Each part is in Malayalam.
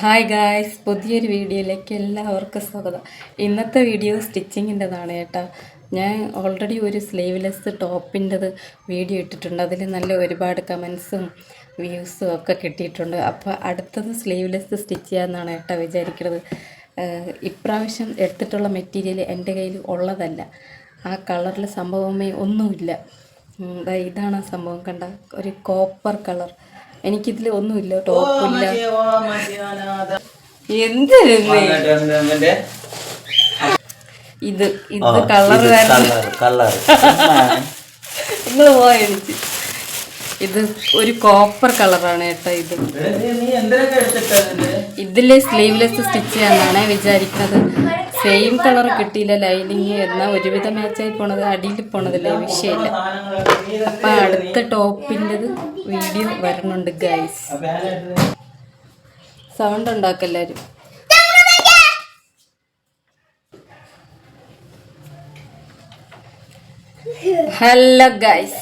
ഹായ് ഗായ്സ് പുതിയൊരു വീഡിയോയിലേക്ക് എല്ലാവർക്കും സ്വാഗതം. ഇന്നത്തെ വീഡിയോ സ്റ്റിച്ചിങ്ങിന്റെതാണ് കേട്ടോ. ഞാൻ ഓൾറെഡി ഒരു സ്ലീവ്ലെസ് ടോപ്പിന്റെത് വീഡിയോ ഇട്ടിട്ടുണ്ട്. അതിൽ നല്ല ഒരുപാട് കമൻസും വ്യൂസും ഒക്കെ കിട്ടിയിട്ടുണ്ട്. അപ്പോൾ അടുത്തത് സ്ലീവ്ലെസ് സ്റ്റിച്ച് ചെയ്യാമെന്നാണ് കേട്ടോ വിചാരിക്കുന്നത് ഇപ്രാവശ്യം എടുത്തിട്ടുള്ള മെറ്റീരിയൽ എന്റെ കയ്യിൽ ഉള്ളതല്ല. ആ കളറിൽ സംഭവമേ ഒന്നുമില്ല. ഇതാണ് സംഭവം കണ്ട ഒരു കോപ്പർ കളർ എനിക്കിതിൽ ഒന്നുമില്ല ടോപ്പില്ല. എന്ത് ഇത്? ഇത് കളർ കളർ നിങ്ങൾ പോയടിച്ച് ഇത് ഒരു കോപ്പർ കളറാണ് കേട്ടോ ഇത്. ഇതിൽ സ്ലീവ്ലെസ് സ്റ്റിച്ച് ചെയ്യാന്നാണ് വിചാരിക്കുന്നത്. സെയിം കളർ കിട്ടിയില്ല ലൈനിങ് എന്നാൽ ഒരുവിധം മാച്ചായി പോണത് അടിയിൽ പോണതല്ലേ വിഷയമില്ല അപ്പൊ അടുത്ത ടോപ്പിന്റെത് വീഡിയോ വരണുണ്ട് ഗൈസ് സൗണ്ട് ഉണ്ടാക്കല്ലാരും ഹലോ ഗൈസ്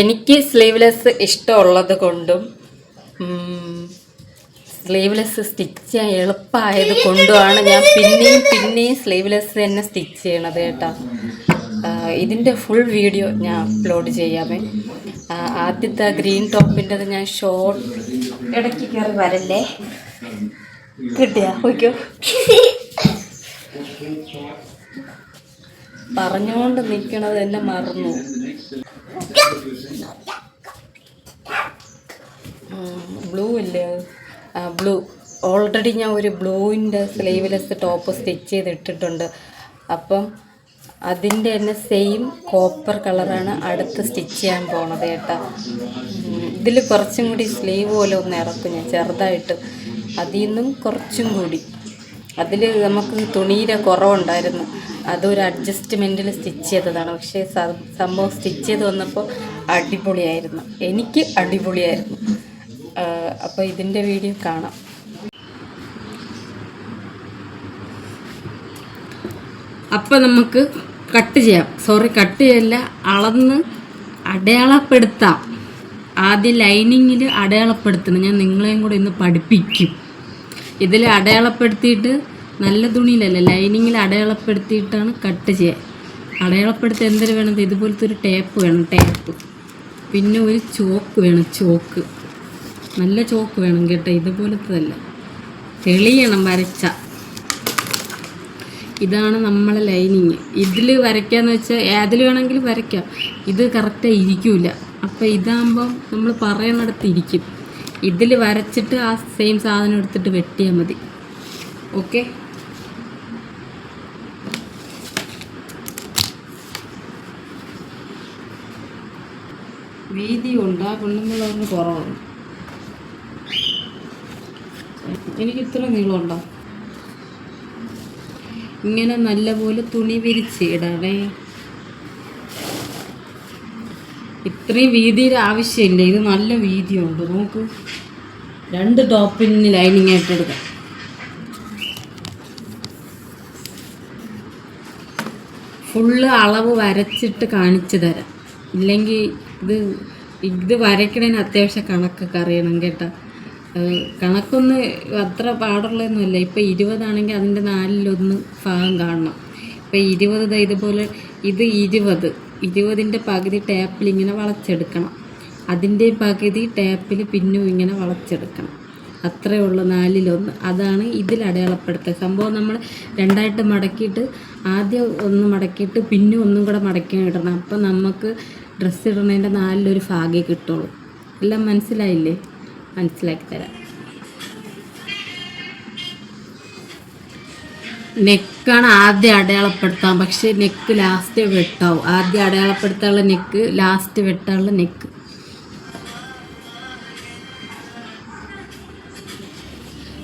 എനിക്ക് സ്ലീവ്ലെസ് ഇഷ്ടമുള്ളത് കൊണ്ടും സ്ലീവ്ലെസ് സ്റ്റിച്ച് ചെയ്യാൻ എളുപ്പമായത് കൊണ്ടുമാണ് ഞാൻ പിന്നെയും പിന്നെയും സ്ലീവ്ലെസ് തന്നെ സ്റ്റിച്ച് ചെയ്യണത് കേട്ടോ. ഇതിന്റെ ഫുൾ വീഡിയോ ഞാൻ അപ്ലോഡ് ചെയ്യാമേ. ആദ്യത്തെ ഗ്രീൻ ടോപ്പിന്റെത് ഞാൻ ഷോർട്ട് ഇടയ്ക്ക് കയറി വരല്ലേ? കിട്ടിയാ? ഓക്കോ പറഞ്ഞുകൊണ്ട് നിൽക്കണത് എന്നെ മറന്നു. ബ്ലൂ ഇല്ലേ? ബ്ലൂ ഓൾറെഡി ഞാൻ ഒരു ബ്ലൂവിന്റെ സ്ലീവ്ലെസ് ടോപ്പ് സ്റ്റിച്ച് ചെയ്തിട്ടിട്ടുണ്ട്. അപ്പം അതിന്റെ തന്നെ സെയിം കോപ്പർ കളറാണ് അടുത്ത് സ്റ്റിച്ച് ചെയ്യാൻ പോണത് കേട്ടോ. ഇതിൽ കുറച്ചും കൂടി സ്ലീവ് പോലെ ഒന്ന് ഇറക്കും ഞാൻ ചെറുതായിട്ട്. അതിൽ നിന്നും കുറച്ചും കൂടി. അതിൽ നമുക്ക് തുണിയിലെ കുറവുണ്ടായിരുന്നു. അതൊരു അഡ്ജസ്റ്റ്മെന്റിൽ സ്റ്റിച്ച് ചെയ്തതാണ്. പക്ഷേ സംഭവം സ്റ്റിച്ച് ചെയ്ത് വന്നപ്പോൾ അടിപൊളിയായിരുന്നു. എനിക്ക് അടിപൊളിയായിരുന്നു. അപ്പോൾ ഇതിന്റെ വീഡിയോ കാണാം. അപ്പോൾ നമുക്ക് കട്ട് ചെയ്യാം. സോറി കട്ട് ചെയ്യല്ല. അളന്ന് അടയാളപ്പെടുത്താം. ആദ്യം ലൈനിങ്ങിൽ അടയാളപ്പെടുത്തണം. ഞാൻ നിങ്ങളെയും കൂടെ ഇന്ന് പഠിപ്പിക്കും. ഇതിൽ അടയാളപ്പെടുത്തിയിട്ട് നല്ല തുണിയിലല്ല? ലൈനിങ്ങിൽ അടയാളപ്പെടുത്തിയിട്ടാണ് കട്ട് ചെയ്യുക അടയാളപ്പെടുത്തി എന്തൊരു വേണം? ഇതുപോലത്തെ ഒരു ടേപ്പ് വേണം ടേപ്പ് പിന്നെ ഒരു ചോക്ക് വേണം ചോക്ക് നല്ല ചോക്ക് വേണം കേട്ടോ ഇതുപോലത്തതല്ല. തെളിയണം വരച്ച. ഇതാണ് നമ്മളെ ലൈനിങ് ഇതിൽ വരയ്ക്കാന്ന് വെച്ചാൽ ഏതിൽ വേണമെങ്കിലും വരയ്ക്കാം. ഇത് കറക്റ്റായി ഇരിക്കൂല. അപ്പോൾ ഇതാകുമ്പം നമ്മൾ പറയുന്നിടത്ത് ഇരിക്കും. ഇതിൽ വരച്ചിട്ട് ആ സെയിം സാധനം എടുത്തിട്ട് വെട്ടിയാൽ മതി. ഓക്കെ വീതിയുണ്ട് ആ പെണ്ണുങ്ങളൊന്ന് കുറവാണ്. എനിക്ക് ഇത്ര നീളമുണ്ടോ? ഇങ്ങനെ നല്ലപോലെ തുണി വിരിച്ച് ഇടണേ. ഇത്രയും വീതിയുടെ ആവശ്യമില്ല ഇത് നല്ല വീതിയുണ്ട്. നമുക്ക് രണ്ട് ടോപ്പിന് ലൈനിങ് ആയിട്ട് എടുക്കാം. ഫുള്ള് അളവ് വരച്ചിട്ട് കാണിച്ചു തരാം. ഇല്ലെങ്കിൽ ഇത് ഇത് വരയ്ക്കണതിന് അത്യാവശ്യം കണക്കൊക്കെ അറിയണം കേട്ടോ. കണക്കൊന്ന് അത്ര പാടുള്ളതൊന്നുമല്ല. ഇപ്പം ഇരുപതാണെങ്കിൽ അതിന്റെ നാലിലൊന്ന് ഭാഗം കാണണം. ഇപ്പം ഇരുപത് ഇതുപോലെ ഇത് ഇരുപത്. ഇരുപതിന്റെ പകുതി ടാപ്പിൽ ഇങ്ങനെ വളച്ചെടുക്കണം. അതിന്റെ പകുതി ടാപ്പിൽ പിന്നും ഇങ്ങനെ വളച്ചെടുക്കണം. അത്രയേ ഉള്ളൂ നാലിലൊന്ന്. അതാണ് ഇതിൽ അടയാളപ്പെടുത്തുക സംഭവം. നമ്മൾ രണ്ടായിട്ട് മടക്കിയിട്ട് ആദ്യം ഒന്ന് മടക്കിയിട്ട് പിന്നെ ഒന്നും കൂടെ മടക്കി ഇടണം. അപ്പം നമുക്ക് ഡ്രസ്സ് ഇടുന്നതിന്റെ നാലിലൊരു ഭാഗ്യം കിട്ടുള്ളൂ. എല്ലാം മനസ്സിലായില്ലേ? മനസ്സിലാക്കി തരാം. നെക്കാണ് ആദ്യം അടയാളപ്പെടുത്താം. പക്ഷേ നെക്ക് ലാസ്റ്റ് വെട്ടാവും. ആദ്യം അടയാളപ്പെടുത്താനുള്ള നെക്ക് ലാസ്റ്റ് വെട്ടാനുള്ള നെക്ക്.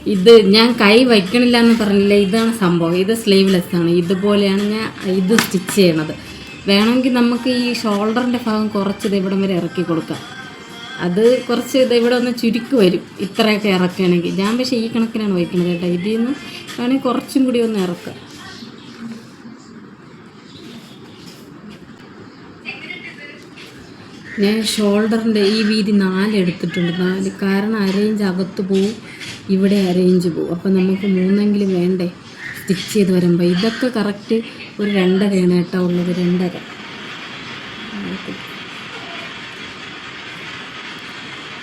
ഇത് ഞാൻ കൈ വയ്ക്കണില്ല എന്ന് പറഞ്ഞില്ല? ഇതാണ് സംഭവം. ഇത് സ്ലീവ്ലെസ് ആണ്. ഇതുപോലെയാണ് ഞാൻ ഇത് സ്റ്റിച്ച് ചെയ്യണത്. വേണമെങ്കിൽ നമുക്ക് ഈ ഷോൾഡറിന്റെ ഭാഗം കുറച്ച് ഇത് ഇവിടം വരെ ഇറക്കി കൊടുക്കാം. അത് കുറച്ച് ഇത് ഇവിടെ ഒന്ന് ചുരുക്കി വരും. ഇത്രയൊക്കെ ഇറക്കുകയാണെങ്കിൽ. ഞാൻ പക്ഷേ ഈ കണക്കിനാണ് വയ്ക്കുന്നത് കേട്ടോ. ഇതിൽ നിന്ന് വേണമെങ്കിൽ കുറച്ചും കൂടി ഒന്ന് ഇറക്കാം. ഞാൻ ഷോൾഡറിന്റെ ഈ വീതി നാല് എടുത്തിട്ടുണ്ട്. നാല് കാരണം അരേഞ്ച് അകത്ത് പോവും ഇവിടെ അരേഞ്ച് പോവും. അപ്പോൾ നമുക്ക് മൂന്നെങ്കിലും വേണ്ടേ? സ്റ്റിച്ച് ചെയ്ത് വരുമ്പോൾ ഇതൊക്കെ കറക്റ്റ് ഒരു രണ്ടരയാണ് കേട്ടോ ഉള്ളത് രണ്ടര.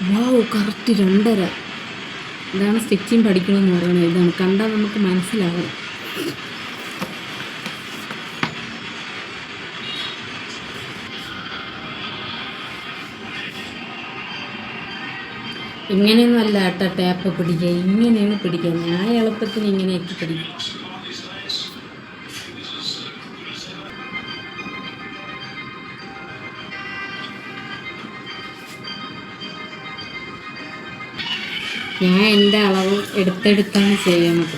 വാവ് കറക്റ്റ് രണ്ടര. ഇതാണ് സ്റ്റിച്ചിങ് പഠിക്കണമെന്ന് പറയുന്നത്. ഇതാണ് കണ്ടാൽ നമുക്ക് മനസ്സിലാവണം ഇങ്ങനെയൊന്നും അല്ല കേട്ടോ ടാപ്പ് പിടിക്കുക ഇങ്ങനെയാണ് പിടിക്കുക ഞാൻ എളുപ്പത്തിന് ഇങ്ങനെയൊക്കെ പിടിക്കും. ഞാൻ എന്റെ അളവ് എടുത്തെടുത്താണ് ചെയ്യുന്നത്.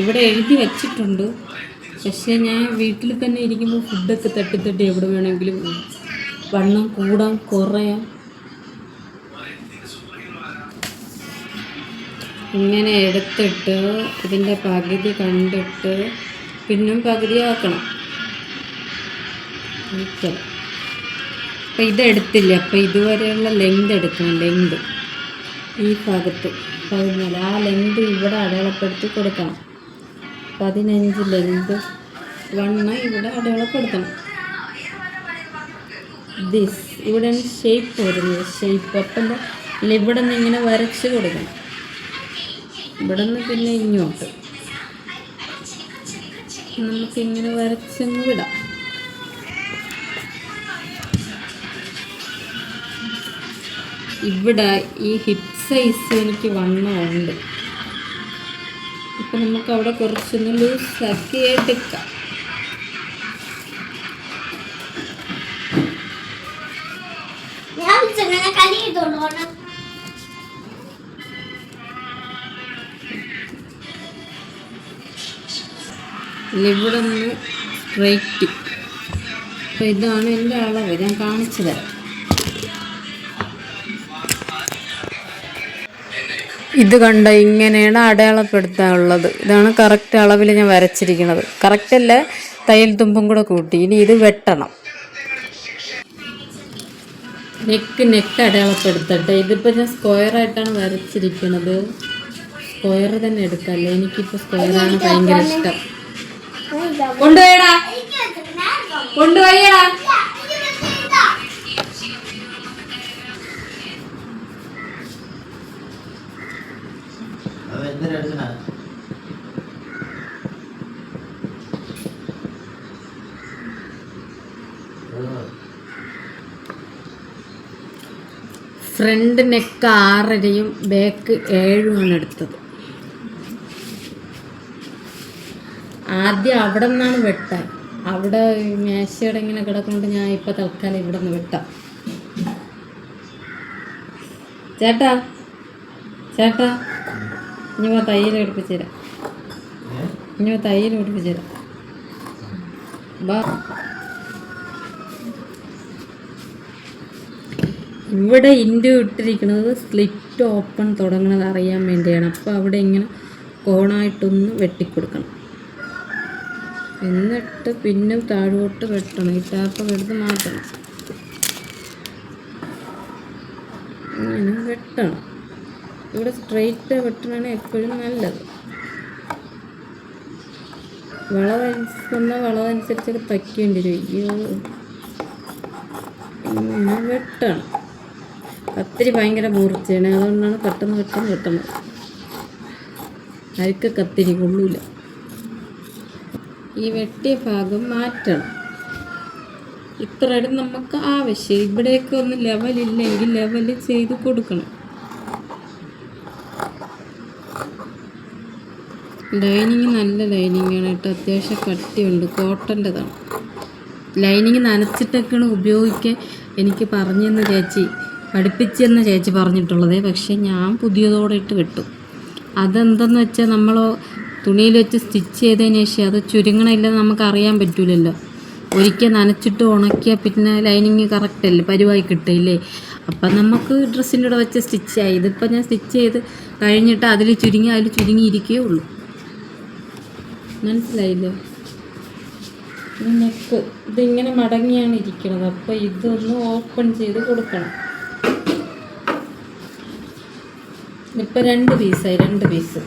ഇവിടെ എഴുതി വച്ചിട്ടുണ്ട്. പക്ഷേ ഞാൻ വീട്ടിൽ തന്നെ ഇരിക്കുമ്പോൾ ഫുഡൊക്കെ തട്ടി തട്ടി എവിടെ വേണമെങ്കിലും വണ്ണം കൂടാൻ കുറയാൻ ഇങ്ങനെ എടുത്തിട്ട് ഇതിന്റെ പകുതി കണ്ടിട്ട് പിന്നും പകുതി ആക്കണം. അപ്പം ഇതെടുത്തില്ല. അപ്പം ഇതുവരെയുള്ള ലെങ്ത് എടുക്കണം. ലെങ്ത് ഈ ഭാഗത്ത്. പതിനാല്. ആ ലെങ്ത് ഇവിടെ അടയാളപ്പെടുത്തി കൊടുക്കണം. പതിനഞ്ച് ലെങ്ത് വണ്ണ ഇവിടെ അടയാളപ്പെടുത്തണം. ദിസ് ഇവിടെയാണ് ഷേപ്പ് വരുന്നത്. ഷേപ്പ് അപ്പം ഇവിടെ നിന്ന് ഇങ്ങനെ വരച്ച് കൊടുക്കണം. ഇവിടെ നിന്ന് പിന്നെ ഇങ്ങോട്ട്. നമുക്കിങ്ങനെ വരച്ചങ്ങ് വിടാം. ഇവിടെ ഈ ഹിപ്പ് സൈസ് എനിക്ക് വണ്ണമുണ്ട്. അപ്പം നമുക്ക് അവിടെ കുറച്ചൊന്ന് ലൂസാക്കി എടുക്കാം. ഇവിടെ നിന്ന് സ്ട്രൈറ്റ് അപ്പം ഇതാണ് എന്റെ അളവ്. ഞാൻ കാണിച്ചു തരാം. ഇത് കണ്ട ഇങ്ങനെയാണ് അടയാളപ്പെടുത്താനുള്ളത്. ഇതാണ് കറക്റ്റ് അളവിൽ ഞാൻ വരച്ചിരിക്കുന്നത്. കറക്റ്റ് അല്ല തയ്യൽ തുമ്പും കൂടെ കൂട്ടി. ഇനി ഇത് വെട്ടണം. നെക്ക് നെക്ക് അടയാളപ്പെടുത്തട്ടെ. ഇതിപ്പോൾ ഞാൻ സ്ക്വയർ ആയിട്ടാണ് വരച്ചിരിക്കുന്നത്. സ്ക്വയർ തന്നെ എടുക്കല്ലേ? എനിക്കിപ്പോൾ സ്ക്വയറാണ് ഭയങ്കര ഇഷ്ടം. കൊണ്ടുപോയടാ. കൊണ്ടുപോയടാ. ഫ്രണ്ട് നെക്ക് ആറരയും ബാക്ക് ഏഴുമാണ് എടുത്തത്. ആദ്യം അവിടെ നിന്നാണ് വെട്ടാൻ. അവിടെ മേശയുടെ ഇങ്ങനെ കിടക്കൊണ്ട് ഞാൻ ഇപ്പം തൽക്കാലം ഇവിടെ നിന്ന് വെട്ടാം. ചേട്ടാ ചേട്ടാ. ഇനി വാ തയ്യൽ പഠിപ്പിച്ചു തരാം. ഇനി വാ തയ്യൽ പഠിപ്പിച്ചു തരാം. ഇവിടെ ഇൻഡു ഇട്ടിരിക്കുന്നത് സ്ലിറ്റ് ഓപ്പൺ തുടങ്ങുന്നത് അറിയാൻ വേണ്ടിയാണ്. അപ്പോൾ അവിടെ ഇങ്ങനെ കോണായിട്ടൊന്ന് വെട്ടിക്കൊടുക്കണം. എന്നിട്ട് പിന്നെ താഴോട്ട് വെട്ടണം. ഈ ടാപ്പ് എടുത്ത് മാറ്റണം. ഇങ്ങനെ വെട്ടണം. ഇവിടെ സ്ട്രെയിറ്റ് വെട്ടണമാണ് എപ്പോഴും നല്ലത്. വളവനുസരിച്ച് വളവനുസരിച്ചൊക്കെ തയ്ക്കേണ്ടി വരും. ഇങ്ങനെ വെട്ടണം. കത്തിരി ഭയങ്കര മൂർച്ചയാണ്. അതുകൊണ്ടാണ് പെട്ടെന്ന് പെട്ടെന്ന് വെട്ടുന്നത് അരിക്ക കത്തിരി കൊള്ളൂല. ഈ വെട്ടിയ ഭാഗം മാറ്റണം. ഇത്രയും നമുക്ക് ആവശ്യം. ഇവിടെയൊക്കെ ഒന്ന് ലെവലില്ലെങ്കിൽ ലെവൽ ചെയ്ത് കൊടുക്കണം. ലൈനിങ് നല്ല ലൈനിങ്ങാണ് കേട്ടോ. അത്യാവശ്യം കട്ടിയുണ്ട് കോട്ടന്റെതാണ്. ലൈനിങ് നനച്ചിട്ടൊക്കെയാണ് ഉപയോഗിക്കാൻ എനിക്ക് പറഞ്ഞെന്ന് ചേച്ചി പഠിപ്പിച്ചെന്ന് ചേച്ചി പറഞ്ഞിട്ടുള്ളത്. പക്ഷേ ഞാൻ പുതിയതോടെ ഇട്ട് കിട്ടും അതെന്തെന്ന് വെച്ചാൽ നമ്മൾ തുണിയിൽ വെച്ച് സ്റ്റിച്ച് ചെയ്തതിന് ശേഷം അത് ചുരുങ്ങണില്ലെന്ന് നമുക്ക് അറിയാൻ പറ്റൂലല്ലോ. ഒരിക്കൽ നനച്ചിട്ട് ഉണക്കിയാൽ പിന്നെ ലൈനിങ് കറക്റ്റ് അല്ലേ? പരിവായി കിട്ടില്ലേ അപ്പം നമുക്ക് ഡ്രസ്സിന്റെ കൂടെ വെച്ച് സ്റ്റിച്ച് ആയി ഇതിപ്പോൾ ഞാൻ സ്റ്റിച്ച് ചെയ്ത് കഴിഞ്ഞിട്ട് അതിൽ ചുരുങ്ങി അതിൽ ചുരുങ്ങിയിരിക്കേ ഉള്ളൂ. മനസ്സിലായില്ലേ? നെക്ക് ഇതിങ്ങനെ മടങ്ങിയാണ് ഇരിക്കുന്നത് അപ്പോൾ ഇതൊന്ന് ഓപ്പൺ ചെയ്ത് കൊടുക്കണം. ഇപ്പം രണ്ട് പീസായി രണ്ട് പീസ്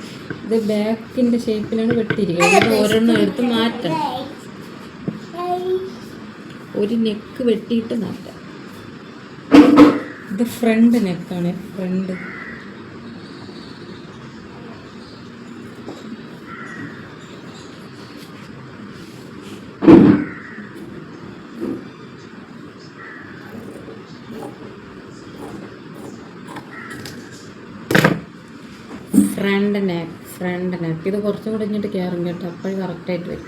ഇത് ബാക്കിന്റെ ഷേപ്പിലാണ് വെട്ടിയിരിക്കുന്നത്. ഇത് ഓരോന്നും എടുത്ത് മാറ്റണം. ഒരു നെക്ക് വെട്ടിയിട്ട് മാറ്റാം. ഇത് ഫ്രണ്ട് നെക്കാണ് front front neck front neck ഇത് കുറച്ചും കൂടെ ഇങ്ങോട്ട് കയറും കേട്ടോ. അപ്പോഴും കറക്റ്റായിട്ട് വരും.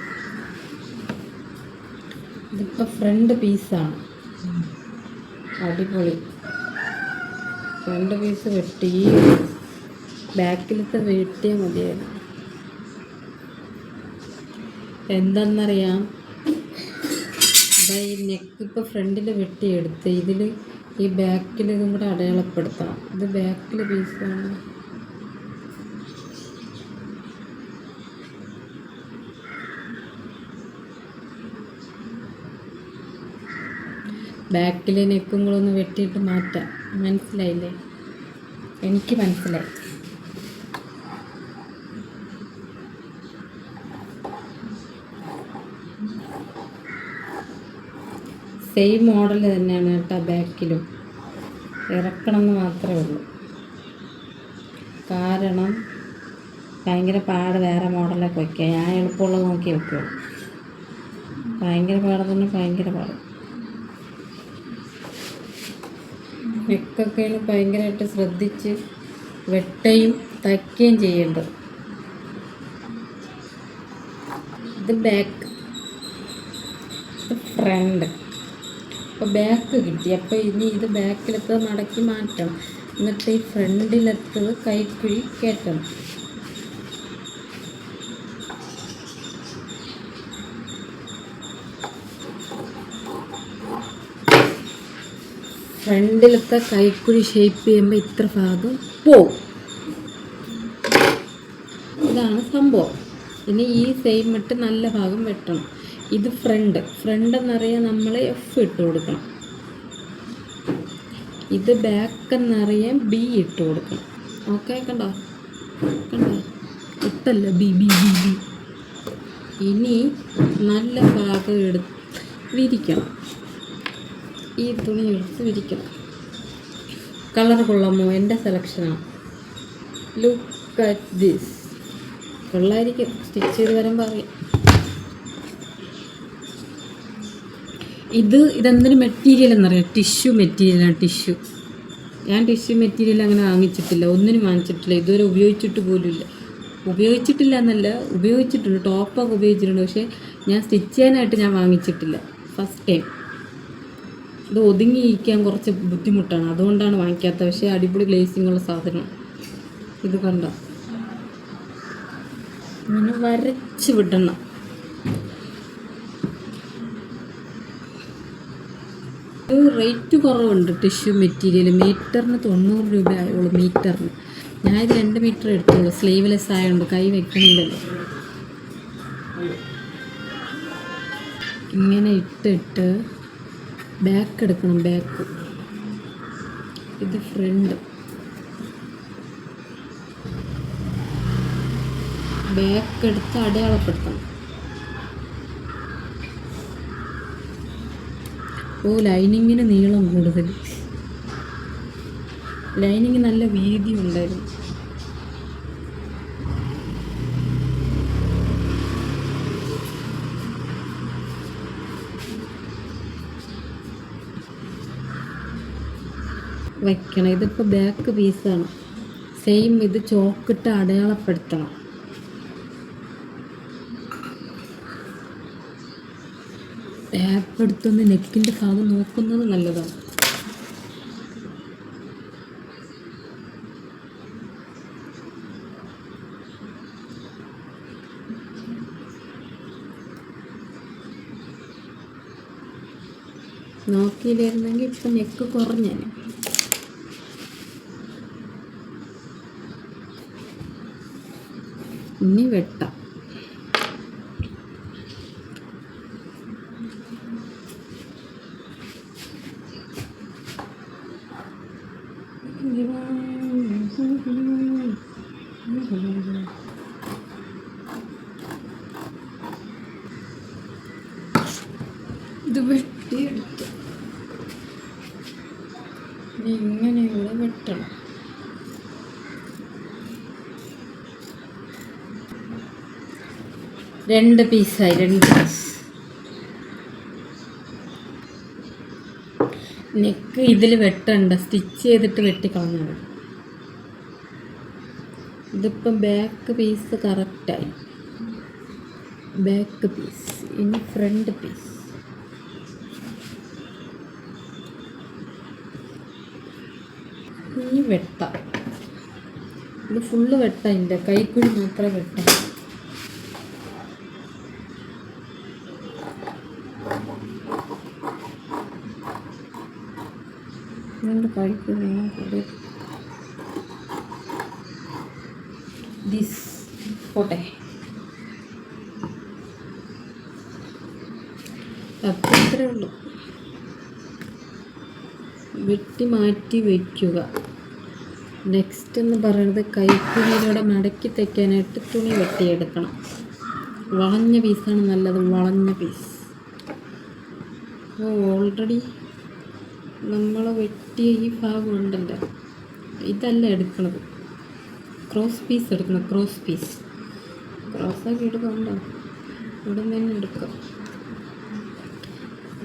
ഇതിപ്പോൾ ഫ്രണ്ട് പീസാണ് അടിപൊളി. ഫ്രണ്ട് പീസ് വെട്ടി. ബാക്കിലത്തെ വെട്ടിയ മതിയായിരുന്നു. എന്തെന്നറിയാം? ഈ നെക്ക് ഇപ്പോൾ ഫ്രണ്ടിൽ വെട്ടിയെടുത്ത്. ഇതിൽ ഈ ബാക്കിൽ ഇതും കൂടെ അടയാളപ്പെടുത്തണം. ഇത് ബാക്കിൽ പീസാണ് ബാക്കിലെ നെക്കും കൂടെ ഒന്ന് വെട്ടിയിട്ട് മാറ്റാം. മനസ്സിലായില്ലേ? എനിക്ക് മനസ്സിലായി. സെയിം മോഡൽ തന്നെയാണ് കേട്ടോ ബാക്കിലും. ഇറക്കണം എന്ന് മാത്രമേ ഉള്ളൂ. കാരണം ഭയങ്കര പാട് വേറെ മോഡലൊക്കെ വയ്ക്കുക. ഞാൻ എളുപ്പമുള്ളത് നോക്കി വെക്കുള്ളൂ. ഭയങ്കര പാട് തന്നെ ഭയങ്കര പാട്. നെക്കൊക്കെയാണ് ഭയങ്കരമായിട്ട് ശ്രദ്ധിച്ച് വെട്ടയും തയ്ക്കുകയും ചെയ്യേണ്ടത്. ഇത് ബാക്ക് ഫ്രണ്ട് അപ്പോൾ ബാക്ക് കിട്ടി. അപ്പോൾ ഇനി ഇത് ബാക്കിലെത്തത് മടക്കി മാറ്റണം. എന്നിട്ട് ഈ ഫ്രണ്ടിലെത്തത് കൈക്കുഴി കയറ്റണം. ഫ്രണ്ടിലത്തെ കൈക്കുഴി ഷേപ്പ് ചെയ്യുമ്പോൾ ഇത്ര ഭാഗം പോവും. ഇതാണ് സംഭവം. ഇനി ഈ സെയിം ഇട്ട് നല്ല ഭാഗം വെട്ടണം. ഇത് ഫ്രണ്ട് ഫ്രണ്ട് എന്നറിയാൻ നമ്മൾ എഫ് ഇട്ട് കൊടുക്കണം. ഇത് ബാക്ക് എന്നറിയാൻ ബി ഇട്ട് കൊടുക്കണം. ഓക്കെ കണ്ടോ? കണ്ടോ? ഇട്ടല്ല? ബി ബി ബി ബി ഇനി നല്ല ഭാഗം എടുത്ത് വിരിക്കണം. ഈ തുണി എടുത്ത് വിരിക്കണം. കളർ കൊള്ളാമോ? എന്റെ സെലക്ഷനാണ് ലുക്ക് അറ്റ് ദിസ് കൊള്ളായിരിക്കും. സ്റ്റിച്ച് ചെയ്ത് വരുമ്പോൾ അറിയാം. ഇത് ഇതെന്തൊരു മെറ്റീരിയൽ എന്നറിയാം? ടിഷ്യൂ മെറ്റീരിയലാണ് ടിഷ്യൂ ഞാൻ ടിഷ്യൂ മെറ്റീരിയൽ അങ്ങനെ വാങ്ങിച്ചിട്ടില്ല. ഒന്നിനും വാങ്ങിച്ചിട്ടില്ല. ഇതുവരെ ഉപയോഗിച്ചിട്ട് പോലുമില്ല ഉപയോഗിച്ചിട്ടില്ല എന്നല്ല ഉപയോഗിച്ചിട്ടുണ്ട്. ടോപ്പൊക്കെ ഉപയോഗിച്ചിട്ടുണ്ട്. പക്ഷേ ഞാൻ സ്റ്റിച്ച് ചെയ്യാനായിട്ട് ഞാൻ വാങ്ങിച്ചിട്ടില്ല. ഫസ്റ്റ് ടൈം ഇത് ഒതുങ്ങിയിരിക്കാൻ കുറച്ച് ബുദ്ധിമുട്ടാണ്. അതുകൊണ്ടാണ് വാങ്ങിക്കാത്തത്. പക്ഷേ അടിപൊളി ഗ്ലേസിംഗ് ഉള്ള സാധനം. ഇത് കണ്ടോ. ഇങ്ങനെ വരച്ച് വിടണം. റേറ്റ് കുറവുണ്ട് ടിഷ്യൂ മെറ്റീരിയൽ മീറ്ററിന് തൊണ്ണൂറ് രൂപ ആയുള്ളൂ മീറ്ററിന്. ഞാൻ ഇത് രണ്ട് മീറ്റർ എടുത്തുള്ളൂ. സ്ലീവ്ലെസ് ആയതുകൊണ്ട് കൈ വെക്കണില്ലല്ലോ. ഇങ്ങനെ ഇട്ടിട്ട് ബാക്ക് എടുക്കണം ബാക്ക് ഇത് ഫ്രണ്ട് ബാക്ക് എടുത്ത് അടയാളപ്പെടുത്തണം. ഓ ലൈനിങ്ങിന് നീളം കൂടുതൽ. ലൈനിങ് നല്ല വീതി ഉണ്ടായിരുന്നു വെക്കണം ഇതിപ്പോൾ ബാക്ക് പീസാണ് സെയിം ഇത് ചോക്കിട്ട് അടയാളപ്പെടുത്തണം. ടാപ്പ് എടുത്തൊന്ന് നെക്കിന്റെ ഭാഗം നോക്കുന്നത് നല്ലതാണ്. നോക്കിയില്ലായിരുന്നെങ്കിൽ ഇപ്പം നെക്ക് കുറഞ്ഞേനെ. വെട്ടാം. ഇത് വെട്ടിയെടുത്തു. ഇങ്ങനെയുള്ള വെട്ടണം. രണ്ട് പീസായി രണ്ട് പീസ് നെക്ക് ഇതിൽ വെട്ടണ്ട സ്റ്റിച്ച് ചെയ്തിട്ട് വെട്ടിക്കളഞ്ഞു ഇതിപ്പം ബാക്ക് പീസ് കറക്റ്റായി ബാക്ക് പീസ് ഇനി ഫ്രണ്ട് പീസ് ഇനി വെട്ട. ഇത് ഫുള്ള് വെട്ട ഇതിന്റെ കൈക്കുഴി മാത്രമേ വെട്ടാം ഇതിന്റെ കൈക്കുഴി കൂടി ദിസ് പോട്ടെ. അത്രേ ഉള്ളൂ. വെട്ടി മാറ്റി വയ്ക്കുക നെക്സ്റ്റ് എന്ന് പറയുന്നത് കൈക്കുഴിയിലൂടെ മടക്കി തയ്ക്കാനായിട്ട് തുണി വെട്ടിയെടുക്കണം. വളഞ്ഞ പീസാണ് നല്ലത് വളഞ്ഞ പീസ് അപ്പോൾ ഓൾറെഡി നമ്മൾ വെട്ടിയ ഈ ഭാഗം ഉണ്ടല്ലോ. ഇതല്ല എടുക്കണത്. ക്രോസ് പീസ് എടുക്കണം ക്രോസ് പീസ് ക്രോസൊക്കെ എടുക്കണ്ടോ? ഇവിടെ തന്നെ എടുക്കാം.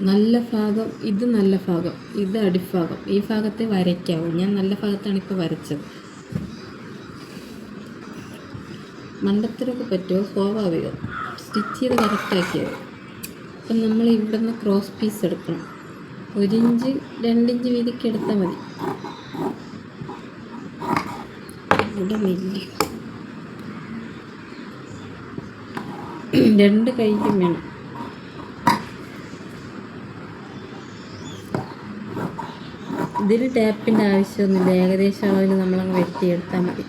നല്ല ഭാഗം ഇത് നല്ല ഭാഗം ഇത് അടിഭാഗം. ഈ ഭാഗത്തെ വരയ്ക്കാവൂ. ഞാൻ നല്ല ഭാഗത്താണ് ഇപ്പോൾ വരച്ചത്. മണ്ടത്തിലൊക്കെ പറ്റുമോ? സ്വാഭാവികം സ്റ്റിച്ച് ചെയ്ത് കറക്റ്റാക്കിയത് അപ്പം നമ്മൾ ഇവിടെ നിന്ന് ക്രോസ് പീസ് എടുക്കണം. ഒരു ഇഞ്ച് രണ്ടിഞ്ച് വീതിക്ക് എടുത്താൽ മതി. ഇവിടെ വലിയ രണ്ട് കൈക്കും വേണം. ഇതിൽ ടാപ്പിന്റെ ആവശ്യമൊന്നുമില്ല. ഏകദേശം അളവിൽ നമ്മളങ്ങ് വെട്ടിയെടുത്താൽ മതി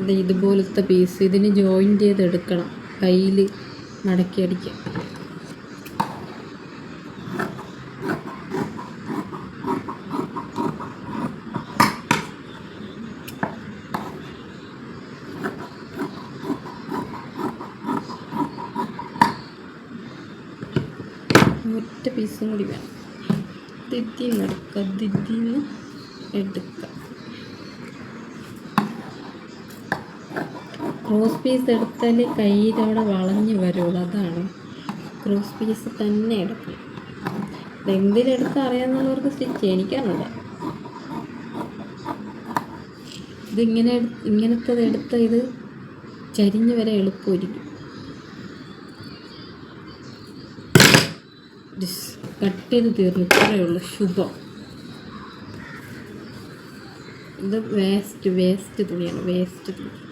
ഇത് ഇതുപോലത്തെ പീസ് ഇതിന് ജോയിൻ ചെയ്തെടുക്കണം. കയ്യിൽ മടക്കി അടിക്കാം ഒറ്റ പീസും കൂടി വേണം. ദിദ്ദിന്ന് എടുക്കുക ദിദ്ദിന്ന് എടുക്കുക ക്രോസ് പീസ് എടുത്താൽ കയ്യിലവിടെ വളഞ്ഞ് വരുള്ളൂ. അതാണ്. ക്രോസ് പീസ് തന്നെ എടുക്കണം എന്തിലെടുത്ത് അറിയാമെന്നുള്ളവർക്ക് സ്റ്റിച്ച് എനിക്കറിയില്ല ഇതിങ്ങനെ ഇങ്ങനത്തെ ഇങ്ങനത്തത് എടുത്ത ഇത് ചരിഞ്ഞ് വരെ എളുപ്പമായിരിക്കും. കട്ട് ചെയ്ത് തീർന്നു. ഇത്രയേ ഉള്ളൂ. ശുഭം. ഇത് വേസ്റ്റ് വേസ്റ്റ് തുണിയാണ്. വേസ്റ്റ് തുണി.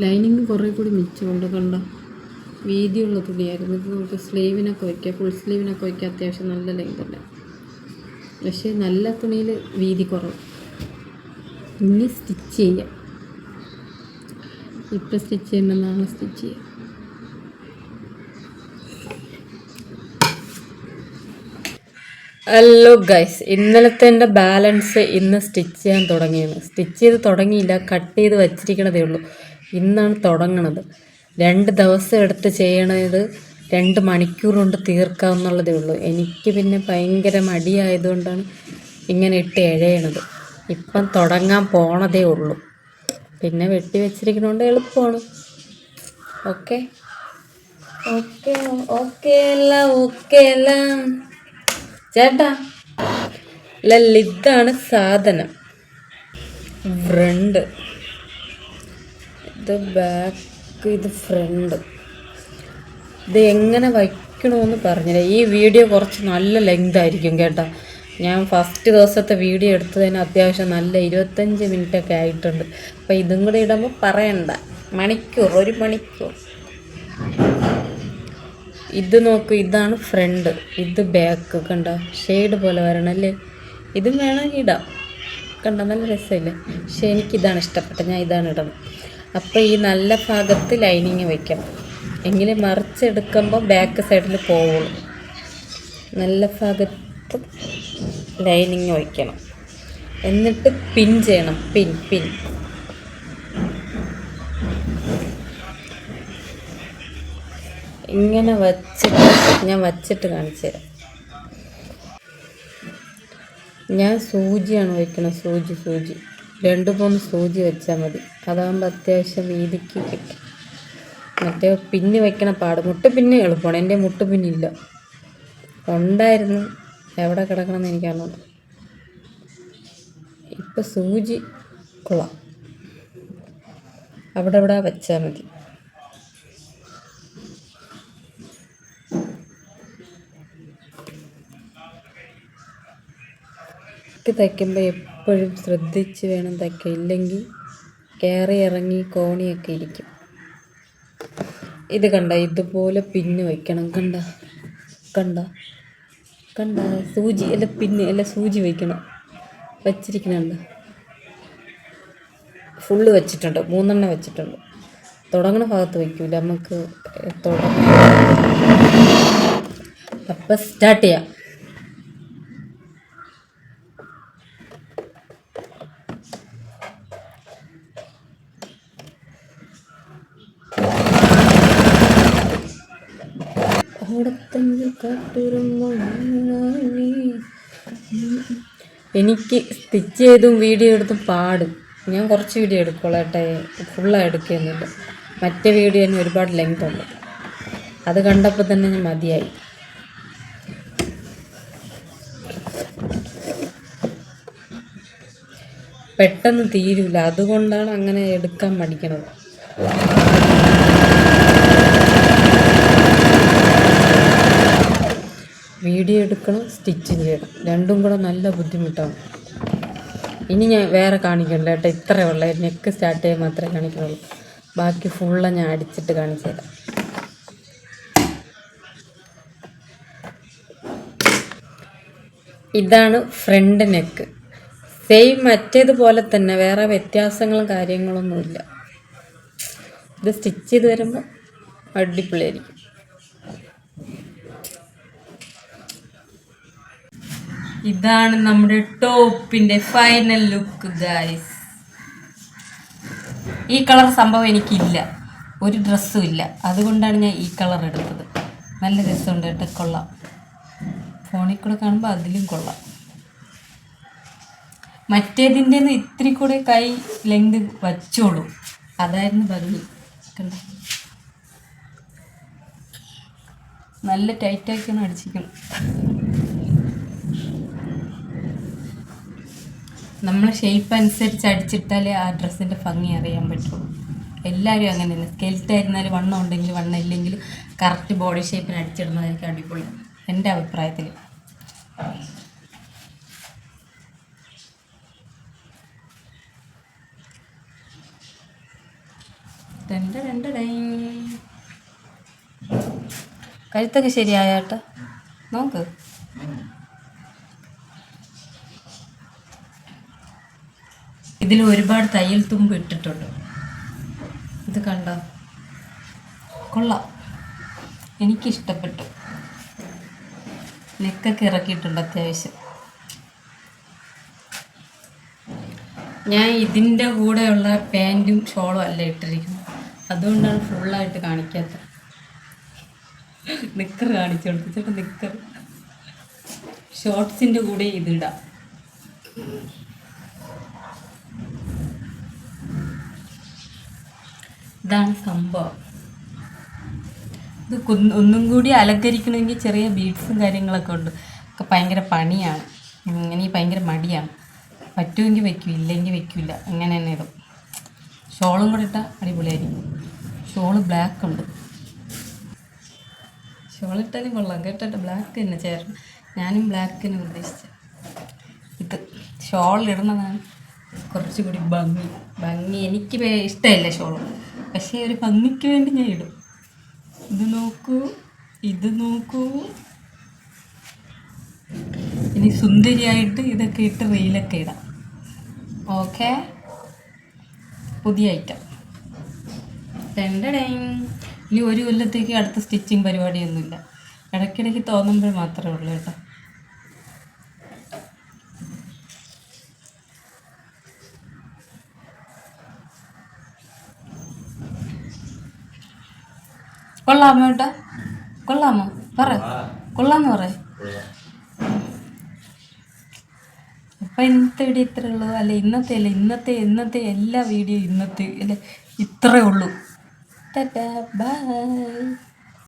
ലൈനിങ് കുറേ കൂടി മിച്ചമുണ്ട് കണ്ടോ? വീതിയുള്ള തുണിയായിരുന്നു. ഇത് നമുക്ക് സ്ലീവിനൊക്കെ വയ്ക്കുക ഫുൾ സ്ലീവിനൊക്കെ വയ്ക്കുക അത്യാവശ്യം നല്ല ലെങ്തുണ്ട് പക്ഷേ നല്ല തുണിയിൽ വീതി കുറവ്. ഇനി സ്റ്റിച്ച് ചെയ്യാം. ഇപ്പം സ്റ്റിച്ച് ചെയ്യുന്ന നാളെ സ്റ്റിച്ച് ചെയ്യാം. ഹലോ ഗൈസ് ഇന്നലത്തെ എന്റെ ബാലൻസ് ഇന്ന് സ്റ്റിച്ച് ചെയ്യാൻ തുടങ്ങിയാണ്. സ്റ്റിച്ച് ചെയ്ത് തുടങ്ങിയില്ല. കട്ട് ചെയ്ത് വച്ചിരിക്കണതേ ഉള്ളൂ. ഇന്നാണ് തുടങ്ങണത്. രണ്ട് ദിവസം എടുത്ത് ചെയ്യണത് രണ്ട് മണിക്കൂർ കൊണ്ട് തീർക്കാവുന്നുള്ളതേ ഉള്ളൂ. എനിക്ക് പിന്നെ ഭയങ്കര മടിയായതുകൊണ്ടാണ് ഇങ്ങനെ ഇട്ട് എഴയണത്. ഇപ്പം തുടങ്ങാൻ പോണതേ ഉള്ളൂ. പിന്നെ വെട്ടി വെച്ചിരിക്കുന്നതുകൊണ്ട് എളുപ്പമാണ്. ഓക്കെ? ഓക്കെ ഓക്കെ അല്ല ഓക്കെ അല്ല ചേട്ടാ അല്ല ഇതാണ് സാധനം. ഫ്രണ്ട്. ഇത് ബാക്ക് ഇത് ഫ്രണ്ട് ഇത് എങ്ങനെ വയ്ക്കണമെന്ന് പറഞ്ഞില്ല. ഈ വീഡിയോ കുറച്ച് നല്ല ലെങ്ത് ആയിരിക്കും കേട്ടോ. ഞാൻ ഫസ്റ്റ് ദിവസത്തെ വീഡിയോ എടുത്തതിന് അത്യാവശ്യം നല്ല ഇരുപത്തഞ്ച് മിനിറ്റൊക്കെ ആയിട്ടുണ്ട്. അപ്പോൾ ഇതും കൂടെ ഇടുമ്പോൾ പറയണ്ട. മണിക്കൂർ ഒരു മണിക്കൂർ. ഇത് നോക്കൂ ഇതാണ് ഫ്രണ്ട് ഇത് ബാക്ക് കണ്ടോ? ഷെയ്ഡ് പോലെ വരണല്ലേ ഇതും വേണമെങ്കിൽ ഇടാം. കണ്ട? നല്ല രസമില്ലേ? പക്ഷേ എനിക്കിതാണ് ഇഷ്ടപ്പെട്ടത്. ഞാൻ ഇതാണ് ഇടണം. അപ്പോൾ ഈ നല്ല ഭാഗത്ത് ലൈനിങ് വയ്ക്കാം എങ്കിലും മറിച്ചെടുക്കുമ്പോൾ ബാക്ക് സൈഡിൽ പോവുള്ളൂ. നല്ല ഭാഗത്ത് ലൈനിങ് വയ്ക്കണം എന്നിട്ട് പിൻ ചെയ്യണം. പിൻ പിൻ ഇങ്ങനെ വച്ചിട്ട് ഞാൻ വച്ചിട്ട് കാണിച്ചു തരാം. ഞാൻ സൂചിയാണ് വയ്ക്കണം സൂചി സൂചി. രണ്ട് മൂന്ന് സൂചി വെച്ചാൽ മതി. അതാകുമ്പോൾ അത്യാവശ്യം വീതിക്ക് കിട്ടും. മറ്റേ പിന്ന് വയ്ക്കണ പാട്. മുട്ട പിന്നെ എളുപ്പമാണ് എന്റെ മുട്ട പിന്നില്ല ഉണ്ടായിരുന്നു. എവിടെ കിടക്കണമെന്ന് എനിക്കറിഞ്ഞു ഇപ്പം സൂചി കൊള്ളാം. അവിടെ ഇവിടെ വെച്ചാൽ മതി. ഇത് തയ്ക്കുമ്പോൾ എപ്പോഴും ശ്രദ്ധിച്ച് വേണം തയ്ക്കുക ഇല്ലെങ്കിൽ കയറി ഇറങ്ങി കോണിയൊക്കെ ഇരിക്കും ഇത് കണ്ട? ഇതുപോലെ പിന്ന് വയ്ക്കണം. കണ്ട? കണ്ട? കണ്ട? സൂചി അല്ല പിന്ന് അല്ല സൂചി വയ്ക്കണം. വച്ചിരിക്കണുണ്ട്. ഫുള്ള് വെച്ചിട്ടുണ്ട്. മൂന്നെണ്ണം വെച്ചിട്ടുണ്ട്. തുടങ്ങണ ഭാഗത്ത് വയ്ക്കൂല. നമുക്ക് തുടങ്ങ. അപ്പം സ്റ്റാർട്ട് ചെയ്യാം. എനിക്ക് സ്റ്റിച്ച് ചെയ്തും വീഡിയോ എടുത്തും പാടും. ഞാൻ കുറച്ച് വീഡിയോ എടുക്കോളട്ടെ ഫുള്ളായി എടുക്കുകയൊന്നുമില്ല മറ്റേ വീഡിയോ തന്നെ ഒരുപാട് ലെങ്ത് ഉണ്ട്. അത് കണ്ടപ്പോൾ തന്നെ ഞാൻ മതിയായി. പെട്ടെന്ന് തീരൂല. അതുകൊണ്ടാണ് അങ്ങനെ എടുക്കാൻ മടിക്കണത്. വീഡിയോ എടുക്കണം സ്റ്റിച്ച് ചെയ്യണം. രണ്ടും കൂടെ നല്ല ബുദ്ധിമുട്ടാണ്. ഇനി ഞാൻ വേറെ കാണിക്കണ്ട കേട്ടോ ഇത്രയേ ഉള്ളൂ. നെക്ക് സ്റ്റാർട്ട് ചെയ്യാൻ മാത്രമേ കാണിക്കുന്നുള്ളൂ. ബാക്കി ഫുള്ള് ഞാൻ അടിച്ചിട്ട് കാണിച്ചു തരാം. ഇതാണ് ഫ്രണ്ട് നെക്ക്. സെയിം മറ്റേതുപോലെ തന്നെ വേറെ വ്യത്യാസങ്ങളും കാര്യങ്ങളൊന്നുമില്ല. ഇത് സ്റ്റിച്ച് ചെയ്ത് വരുമ്പോൾ അടിപൊളിയായിരിക്കും. ഇതാണ് നമ്മുടെ ടോപ്പിന്റെ ഫൈനൽ ലുക്ക് ഗായ്സ് ഈ കളർ സംഭവം എനിക്കില്ല. ഒരു ഡ്രസ്സും ഇല്ല. അതുകൊണ്ടാണ് ഞാൻ ഈ കളർ എടുത്തത്. നല്ല രസമുണ്ട് കേട്ടോ കൊള്ളാം. ഫോണിൽ കൂടെ കാണുമ്പോൾ അതിലും കൊള്ളാം. മറ്റേതിന്റെ ഇത്തിരി കൂടെ കൈ ലെങ്ത് വച്ചോളൂ. അതായിരുന്നു ഭംഗി. കണ്ടോ? നല്ല ടൈറ്റാക്കിയാണ് അടിച്ചിരിക്കണം നമ്മൾ ഷേപ്പ് അനുസരിച്ച് അടിച്ചിട്ടാലേ ആ ഡ്രസ്സിന്റെ ഭംഗി അറിയാൻ പറ്റുള്ളൂ എല്ലാവരും അങ്ങനെ തന്നെ സ്കെൽറ്റ് ആയിരുന്നാലും വണ്ണം ഉണ്ടെങ്കിൽ വണ്ണം ഇല്ലെങ്കിൽ കറക്റ്റ് ബോഡി ഷേപ്പിന് അടിച്ചിടുന്നതായിരിക്കും അടിപൊളി. എന്റെ അഭിപ്രായത്തിൽ. രണ്ട് രണ്ട് ഡൈ നോക്ക്. ഇതിൽ ഒരുപാട് തയ്യൽ തുമ്പ് ഇട്ടിട്ടുണ്ട്. ഇത് കണ്ടോ? കൊള്ളാം. എനിക്കിഷ്ടപ്പെട്ടു. നെക്കൊക്കെ ഇറക്കിയിട്ടുണ്ട് അത്യാവശ്യം. ഞാൻ ഇതിന്റെ കൂടെയുള്ള പാന്റും ഷോളും അല്ല ഇട്ടിരിക്കുന്നത്. അതുകൊണ്ടാണ് ഫുള്ളായിട്ട് കാണിക്കാത്തത്. നിക്കർ കാണിച്ചു കൊടുത്തു. ചേട്ടാ നിക്കർ. ഷോർട്സിന്റെ കൂടെ ഇതിടാം. ഇതാണ് സംഭവം. ഇത് ഒന്നും കൂടി അലങ്കരിക്കണമെങ്കിൽ ചെറിയ ബീഡ്സും കാര്യങ്ങളൊക്കെ ഉണ്ട്. ഒക്കെ ഭയങ്കര പണിയാണ്. ഇങ്ങനെ ഭയങ്കര മടിയാണ്. പറ്റുമെങ്കിൽ വെക്കും ഇല്ലെങ്കിൽ വെക്കില്ല. അങ്ങനെ തന്നെ ഇടും. ഷോളും കൂടെ ഇട്ടാൽ അടിപൊളിയായിരിക്കും. ഷോൾ ബ്ലാക്ക് ഉണ്ട്. ഷോൾ ഇട്ടാലും കൊള്ളാം. കേട്ടോ ബ്ലാക്ക് തന്നെ ചേരണം. ഞാനും ബ്ലാക്ക് തന്നെ ഉദ്ദേശിച്ചത് ഇത് ഷോൾ ഇടുന്നതാണ് കുറച്ചുകൂടി ഭംഗി. ഭംഗി എനിക്ക് ഇഷ്ടമല്ല ഷോൾ പക്ഷേ ഒരു ഭംഗിക്ക് വേണ്ടി ഞാൻ ഇടും. ഇത് നോക്കൂ ഇത് നോക്കൂ. ഇനി സുന്ദരിയായിട്ട് ഇതൊക്കെ ഇട്ട് റീലൊക്കെ ഇടാം. ഓക്കെ? പുതിയ ഐറ്റം രണ്ടടയും ഇനി ഒരു കൊല്ലത്തേക്ക് അടുത്ത സ്റ്റിച്ചിങ് പരിപാടിയൊന്നുമില്ല. ഇടയ്ക്കിടയ്ക്ക് തോന്നുമ്പോൾ മാത്രമേ ഉള്ളൂ കേട്ടോ. കൊള്ളാമോ ഏട്ടാ? കൊള്ളാമോ? പറ. കൊള്ളാന്ന് പറ. അപ്പം ഇന്നത്തെ വീഡിയോ ഇത്രേ ഉള്ളൂ. അല്ല ഇന്നത്തെ അല്ല ഇന്നത്തെ ഇന്നത്തെ എല്ലാ വീഡിയോ ഇന്നത്തെ അല്ലെ? ഇത്രേ ഉള്ളൂ. ബൈ.